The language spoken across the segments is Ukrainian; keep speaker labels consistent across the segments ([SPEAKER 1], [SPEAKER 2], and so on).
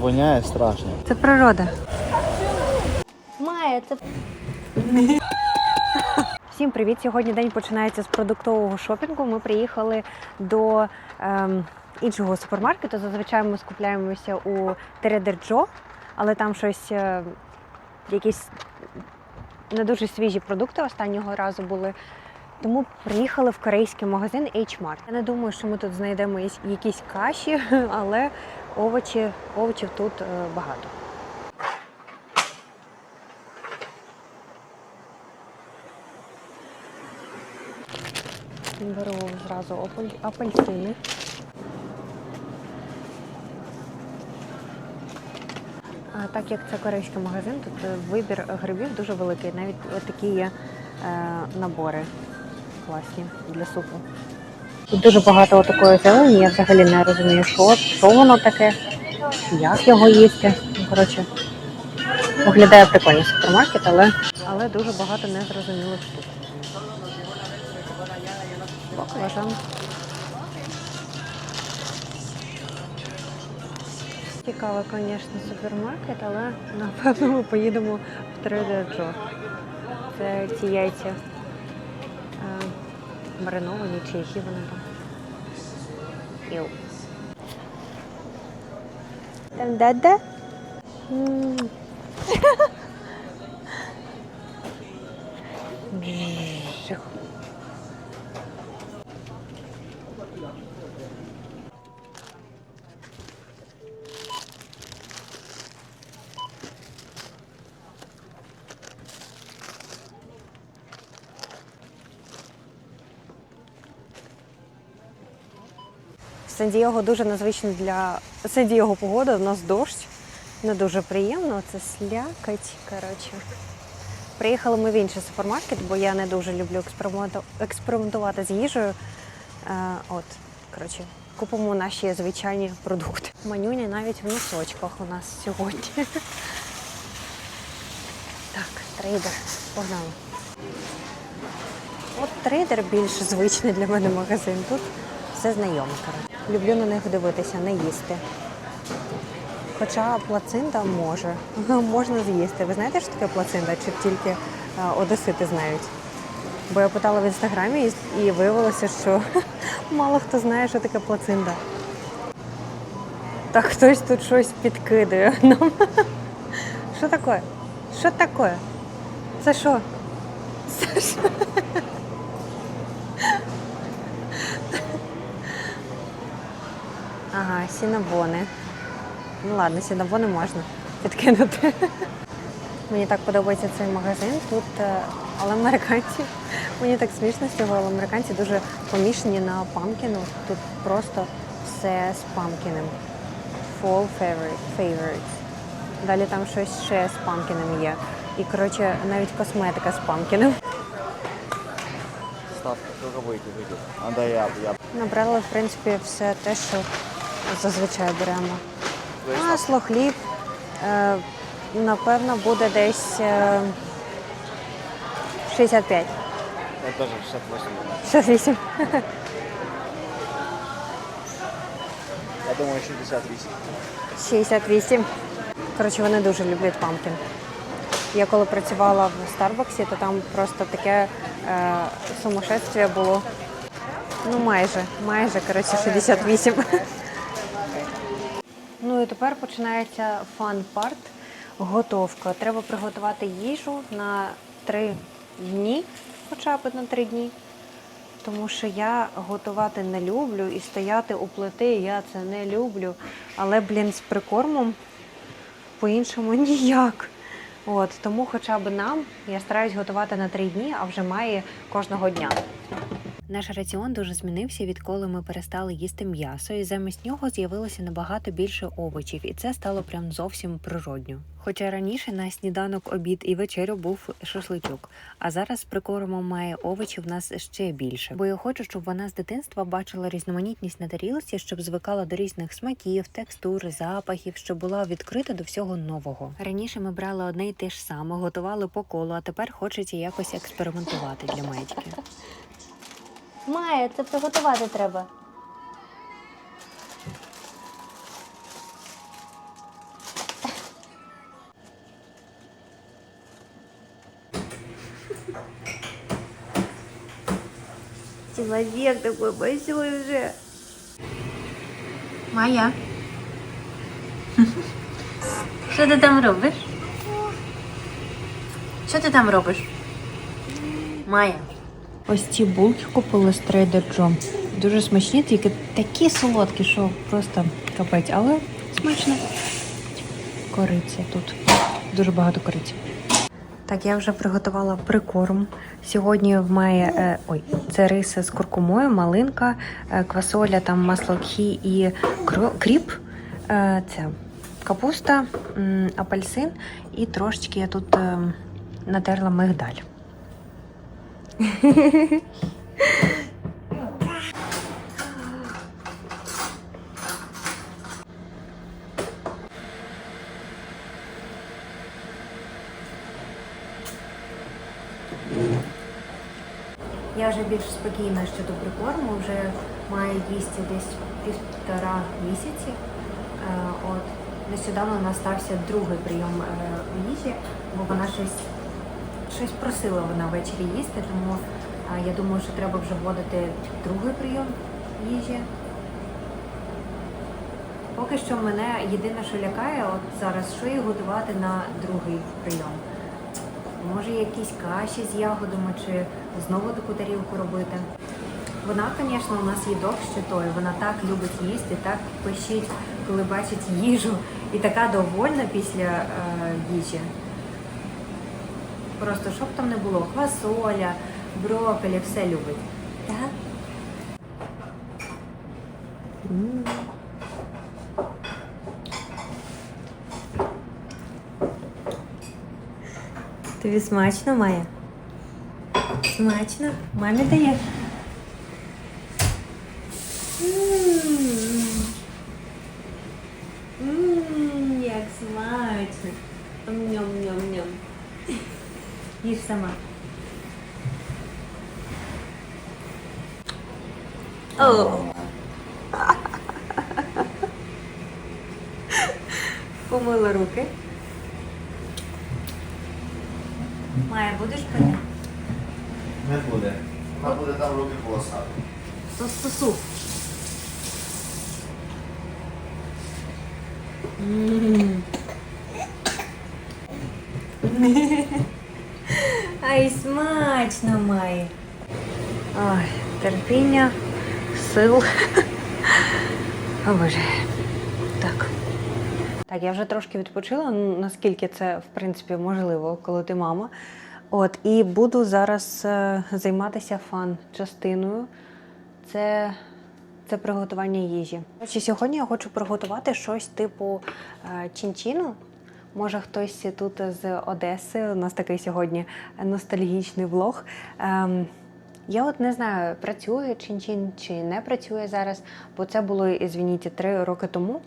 [SPEAKER 1] Воняє страшно.
[SPEAKER 2] Це природа. Має, це. Всім привіт! Сьогодні день починається з продуктового шопінгу. Ми приїхали до ем, іншого супермаркету. Зазвичай ми скупляємося у Joe, але там щось, е, якісь не дуже свіжі продукти останнього разу були. Тому приїхали в корейський магазин H-Mart. Я не думаю, що ми тут знайдемо якісь каші, але овочі, овочів тут е, багато. Беру зразу апель- апельсини. Так як це корейський магазин, тут е, вибір грибів дуже великий. Навіть такі є е, набори класні для супу. Тут дуже багато такої зелені, я взагалі не розумію, що, що воно таке, як його їсти. Ну, коротше, виглядає прикольно супермаркет, але, але дуже багато незрозумілих штук. Баклажан. Цікавий, звісно, супермаркет, але напевно ми поїдемо в Trader Joe. Це ці яйця мариновані чи які вони там. Іу. Там де-де? М. Сан-Дієго дуже незвично для Сан-Дієго погода. У нас дощ. Не дуже приємно. Це слякать. Коротше. Приїхали ми в інший супермаркет, бо я не дуже люблю експериментувати з їжею. Е, от, коротше, купимо наші звичайні продукти. Манюня навіть в носочках у нас сьогодні. Так, трейдер. Погнали. От трейдер більш звичний для мене магазин. Тут все знайоме. Люблю на них дивитися, не їсти. Хоча плацинта може. Можна з'їсти. Ви знаєте, що таке плацинта? Чи тільки е, одесити знають? Бо я питала в інстаграмі і- виявилося, що мало хто знає, що таке плацинта. Так хтось тут щось підкидає нам. Що таке? Що таке? Це що? Це що? Ага, сінабони. Ну ладно, сінабони можна підкинути. Мені так подобається цей магазин. Тут, е, але американці, мені так смішно з цього, але американці дуже помішані на памкіну. Тут просто все з памкіним. Fall favorite, favorites. Далі там щось ще з памкіним є. І коротше, навіть косметика з памкіним.
[SPEAKER 1] Ставка, вийти, вийти. А дай я, я.
[SPEAKER 2] Набрали, в принципі, все те, що зазвичай беремо. Масло, хліб. Е, напевно, буде десь е, 65.
[SPEAKER 1] Я теж 68.
[SPEAKER 2] 68.
[SPEAKER 1] Я думаю, 68.
[SPEAKER 2] 68. Коротше, вони дуже люблять пампкін. Я коли працювала в Старбаксі, то там просто таке е, сумасшествие було. Ну, майже, майже, коротше, 68. І тепер починається фан-парт. Готовка. Треба приготувати їжу на три дні, хоча б на три дні. Тому що я готувати не люблю і стояти у плити я це не люблю. Але, блін, з прикормом по-іншому ніяк. От, тому хоча б нам я стараюсь готувати на три дні, а вже має кожного дня. Наш раціон дуже змінився, відколи ми перестали їсти м'ясо, і замість нього з'явилося набагато більше овочів, і це стало прям зовсім природньо. Хоча раніше на сніданок, обід і вечерю був шашличок, а зараз з прикормом має овочів в нас ще більше. Бо я хочу, щоб вона з дитинства бачила різноманітність на тарілці, щоб звикала до різних смаків, текстур, запахів, щоб була відкрита до всього нового. Раніше ми брали одне й те ж саме, готували по колу, а тепер хочеться якось експериментувати для маєчки.
[SPEAKER 3] Має, це приготувати треба.
[SPEAKER 2] Чоловік такой большой вже.
[SPEAKER 3] Майя. Що ти там робиш? Що ти там робиш? Майя.
[SPEAKER 2] Ось ці булки купили з Trader Joe. Дуже смачні, тільки такі солодкі, що просто капець, але смачно. Кориця тут. Дуже багато кориці. Так, я вже приготувала прикорм. Сьогодні в мене е, ой, це рис з куркумою, малинка, е, квасоля, там масло кхі і кріп. Е, це капуста, апельсин і трошечки я тут натерла мигдаль. Я вже більш спокійна щодо прикорму, вже маю їсти десь півтора місяці. Е, От нещодавно у нас стався другий прийом е, їжі, бо вона щось, щось просила вона ввечері їсти, тому я думаю, що треба вже вводити другий прийом їжі. Поки що мене єдине, що лякає, от зараз, що їй готувати на другий прийом. Може, якісь каші з ягодами чи знову таку тарілку робити. Вона, звісно, у нас їдок ще той. Вона так любить їсти, так пищить, коли бачить їжу, і така довольна після е, їжі. Просто щоб там не було, квасоля, брокколі, все любить. Так? Тобі смачно, має? Смачно? Мамі даєш? Ммм, як смачно. Ням-ням-ням. Їж сама. О. Помила руки. Майя, будеш пити?
[SPEAKER 1] Не буде. Вона буде там руки полосати.
[SPEAKER 2] Сосу. М. Ай, смачно, Май. Ой, терпіння, сил. О, Боже. Так. Так, я вже трошки відпочила, ну, наскільки це в принципі можливо, коли ти мама. От, і буду зараз е, займатися фан-частиною. Це, це приготування їжі. Сьогодні я хочу приготувати щось типу е, чінчіну. Може, хтось тут з Одеси. У нас такий сьогодні ностальгічний влог. Ем, я от не знаю, працює чин-чин чи не працює зараз, бо це було, ізвініть, три роки тому.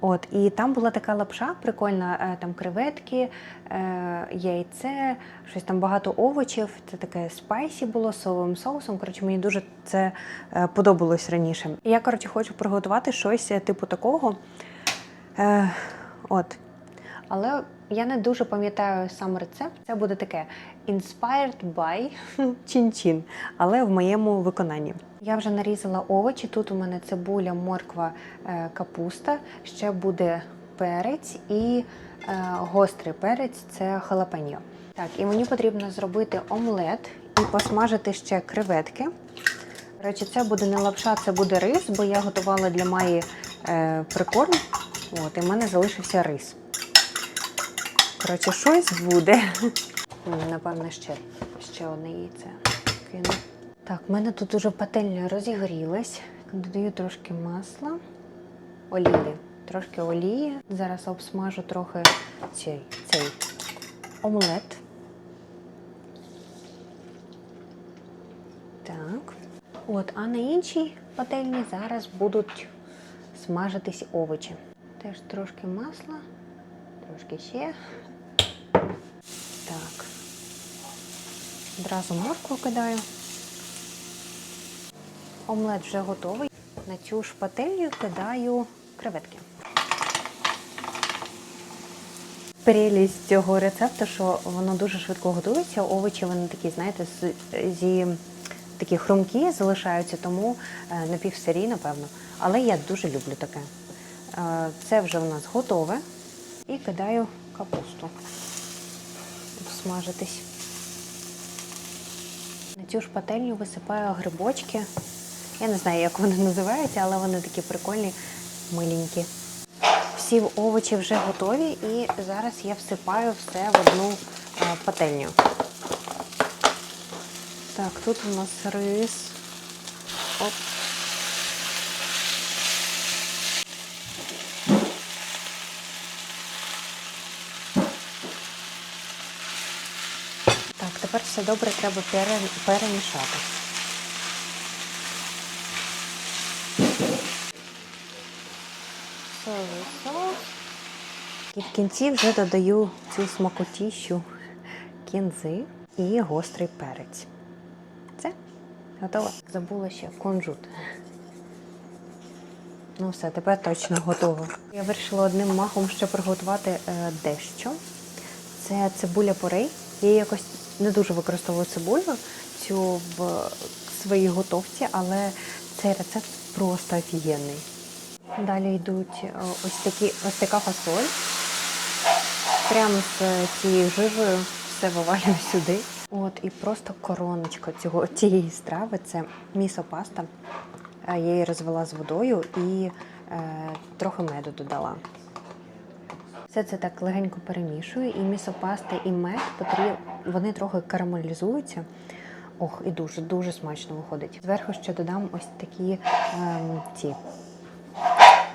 [SPEAKER 2] От, і там була така лапша, прикольна, е, там креветки, е, яйце, щось там багато овочів. Це таке спайсі було з соєвим соусом. Коротше, мені дуже це е, подобалось раніше. Я, коротше, хочу приготувати щось типу такого. От. Але я не дуже пам'ятаю сам рецепт. Це буде таке inspired by чин-чин, але в моєму виконанні. Я вже нарізала овочі. Тут у мене цибуля, морква, е, капуста. Ще буде перець і е, гострий перець це халапеньо. Так, і мені потрібно зробити омлет і посмажити ще креветки. Речі, це буде не лапша, це буде рис, бо я готувала для Маї е, прикорм. От, і в мене залишився рис. Коротше, щось буде. Напевно, ще, ще одне яйце кину. Так, в мене тут уже пательня розігрілась. Додаю трошки масла, олії. Трошки олії. Зараз обсмажу трохи цей, цей омлет. Так. От, а на іншій пательні зараз будуть смажитись овочі. Теж трошки масла, трошки ще. Так. Одразу моркву кидаю. Омлет вже готовий. На цю ж кидаю креветки. прелість цього рецепту, що воно дуже швидко готується. Овочі вони такі, знаєте, зі такі хрумкі залишаються, тому е, напівсирі, напевно. Але я дуже люблю таке. Е, Це вже у нас готове. І кидаю капусту смажитись. На цю ж пательню висипаю грибочки. Я не знаю, як вони називаються, але вони такі прикольні, миленькі. Всі овочі вже готові, і зараз я всипаю все в одну е, пательню. Так, тут у нас рис. Оп. Так, тепер все добре треба перемішати. І в кінці вже додаю цю смакотіщу кінзи і гострий перець. Це готово. Забула ще кунжут. Ну все, тепер точно готово. Я вирішила одним махом ще приготувати е, дещо. Це цибуля порей. Я якось не дуже використовую цибулю цю в своїй готовці, але цей рецепт просто офігенний. Далі йдуть е, ось такі ось така фасоль. Прямо з цією жижею все вивалюю сюди. От і просто короночка цього цієї страви це місо-паста. Е, Я її розвела з водою і е, трохи меду додала. Все це так легенько перемішую, і місопаста, і мед потріб... вони трохи карамелізуються. Ох, і дуже дуже смачно виходить. Зверху ще додам ось такі ем, ці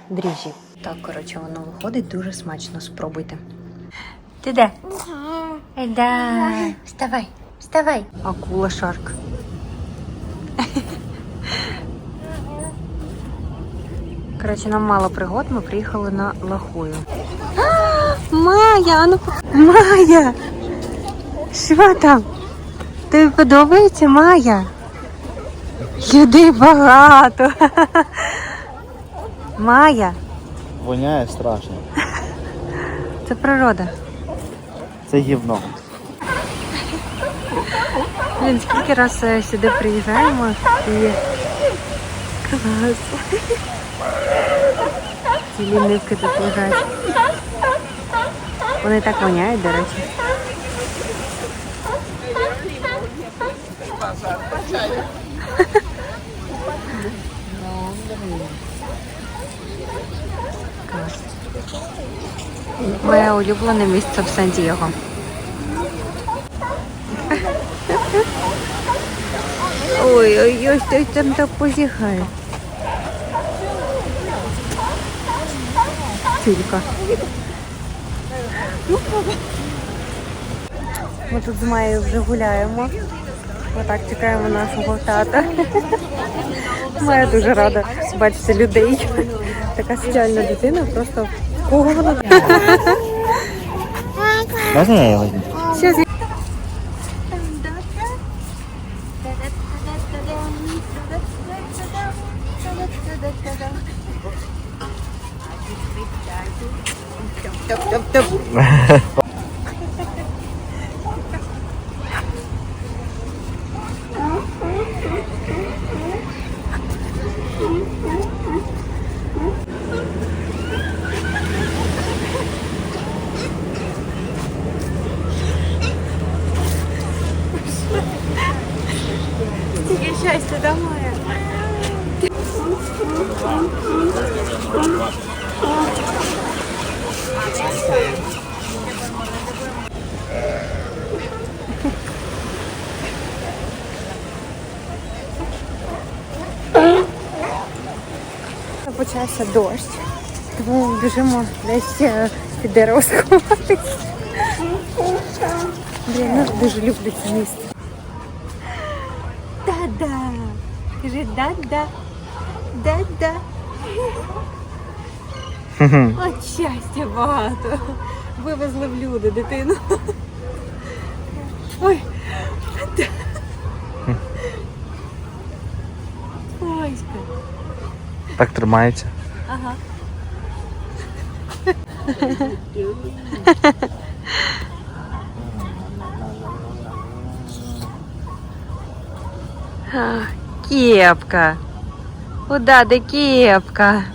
[SPEAKER 2] дріжджі. Так, коротше, воно виходить дуже смачно. Спробуйте.
[SPEAKER 3] Ти де? Да. Вставай, вставай.
[SPEAKER 2] Акула шарк. Коротше, нам мало пригод, ми приїхали на лахую. Майя, а ну Майя! Що там? Тобі подобається Майя? Людей багато. Майя,
[SPEAKER 1] Воняє страшно.
[SPEAKER 2] це природа.
[SPEAKER 1] Це гівно.
[SPEAKER 2] Блін, скільки раз е, сюди приїжджаємо і клас. Ці лінивки тут лежать. Вони так воняють, до речі. Моє улюблене місце в Сан-Дієго. Ой, ой, ой, хтось там так позіхає. Тільки. Ми тут з Маєю вже гуляємо. Отак чекаємо нашого тата. Майя дуже рада бачити людей. Така соціальна дитина, просто кого вона
[SPEAKER 1] Можна я його візьму?
[SPEAKER 2] Щас я- Тільки щастя, да, Майя? Почався дощ, тому біжимо десь е, під дерево сховатись. Блін, ну дуже люблю це місце. Да-да. Кажи да-да. Да-да. От щастя багато. Вивезли в люди дитину. Ой. Да. Ой,
[SPEAKER 1] Так тримається.
[SPEAKER 2] ага. Кепка. Куда ты кепка?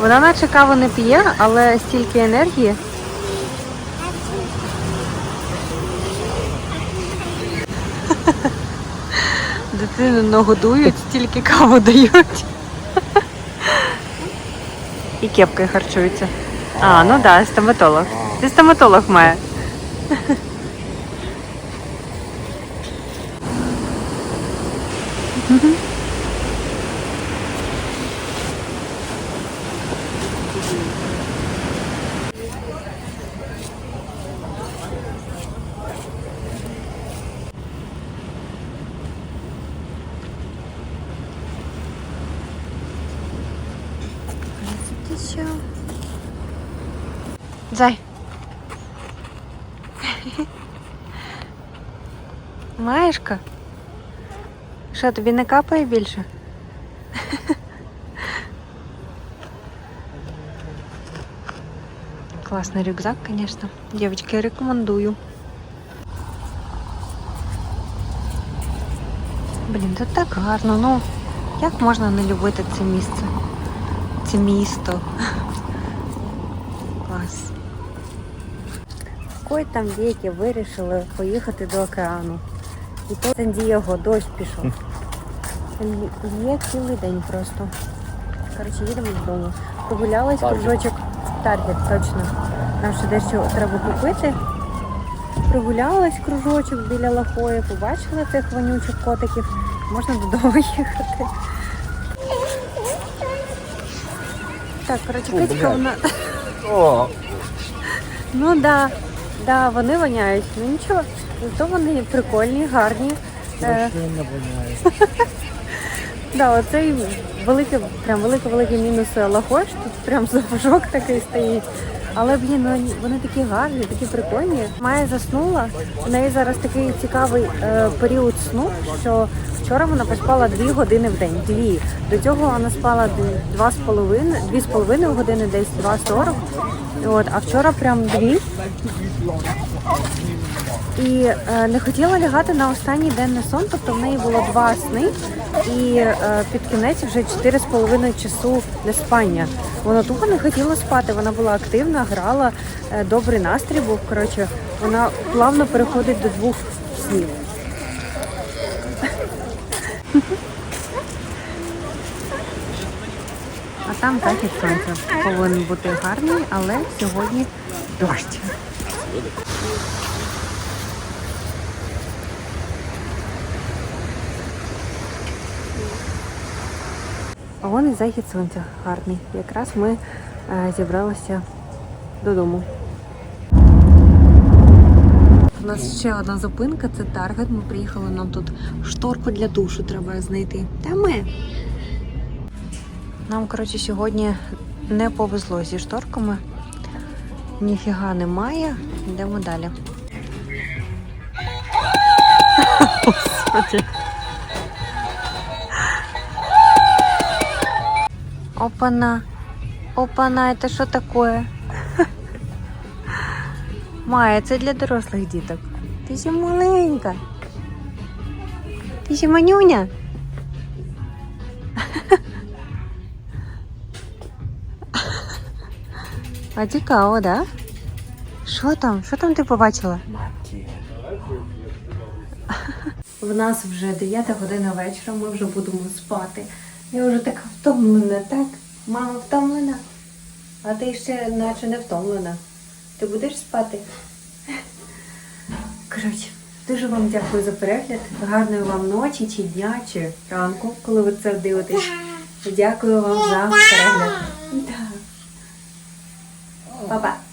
[SPEAKER 2] Вона наче каву не п'є, але стільки енергії. Дитину нагодують, стільки каву дають. І кепкою харчуються. А, ну так, да, стоматолог. Ти стоматолог має. Ти що? Зай. Маєшка? Що, тобі не капає більше? Классный рюкзак, конечно. Девочки, рекомендую. Блін, тут так гарно. Ну, як можна не любити це місце? Це місто. Клас. Кой там віки вирішили поїхати до океану. І то Сан-Дієго дощ пішов. Є цілий день просто. Коротше, їдемо додому. Прогулялись кружочок. Таргет, точно. Нам ще дещо треба купити. Прогулялась кружочок біля лахої, побачила цих вонючих котиків. Можна додому їхати. Так, коротше, кицька вона.
[SPEAKER 1] О,
[SPEAKER 2] Ну да, да, вони воняють. Ну нічого, зато вони прикольні, гарні. Е, да, оцей великий, прям великий-великий мінус лахош, тут прям запашок такий стоїть. Але, блін, ну, вони- такі гарні, такі прикольні. Майя заснула. У неї зараз такий цікавий е, період сну, що вчора вона поспала дві години в день. Дві. До цього вона спала д- два з половиною, дві з половиною години, десь 2.40. От, а вчора прям дві. І е, не хотіла лягати на останній денний сон, тобто в неї було два сни, і е, під кінець вже 4,5 часу не спання. Вона тупо не хотіла спати, вона була активна, грала, е, добрий настрій був. Коротше, вона плавно переходить до двох снів. А там захід сонця повинен бути гарний, але сьогодні дощ. А вон і захід сонця гарний. Якраз ми е, зібралися додому. У нас ще одна зупинка це Таргет. Ми приїхали, нам тут шторку для душу треба знайти. Та ми. Нам, коротше, сьогодні не повезло зі шторками. Ніфіга немає. Йдемо далі. Господи. Опана. Опана, это что такое? Майя, це для дорослих діток. Ти ще маленька. Ти ще манюня. А цікаво, да? Що там? Що там ти побачила? В нас вже 9 година вечора, ми вже будемо спати. Я вже така втомлена, так? Мама втомлена. А ти ще наче не втомлена. Ти будеш спати? Коротше, дуже вам дякую за перегляд. Гарної вам ночі, чи дня, чи ранку, коли ви це дивитесь. Дякую вам за перегляд. Да. Па-па.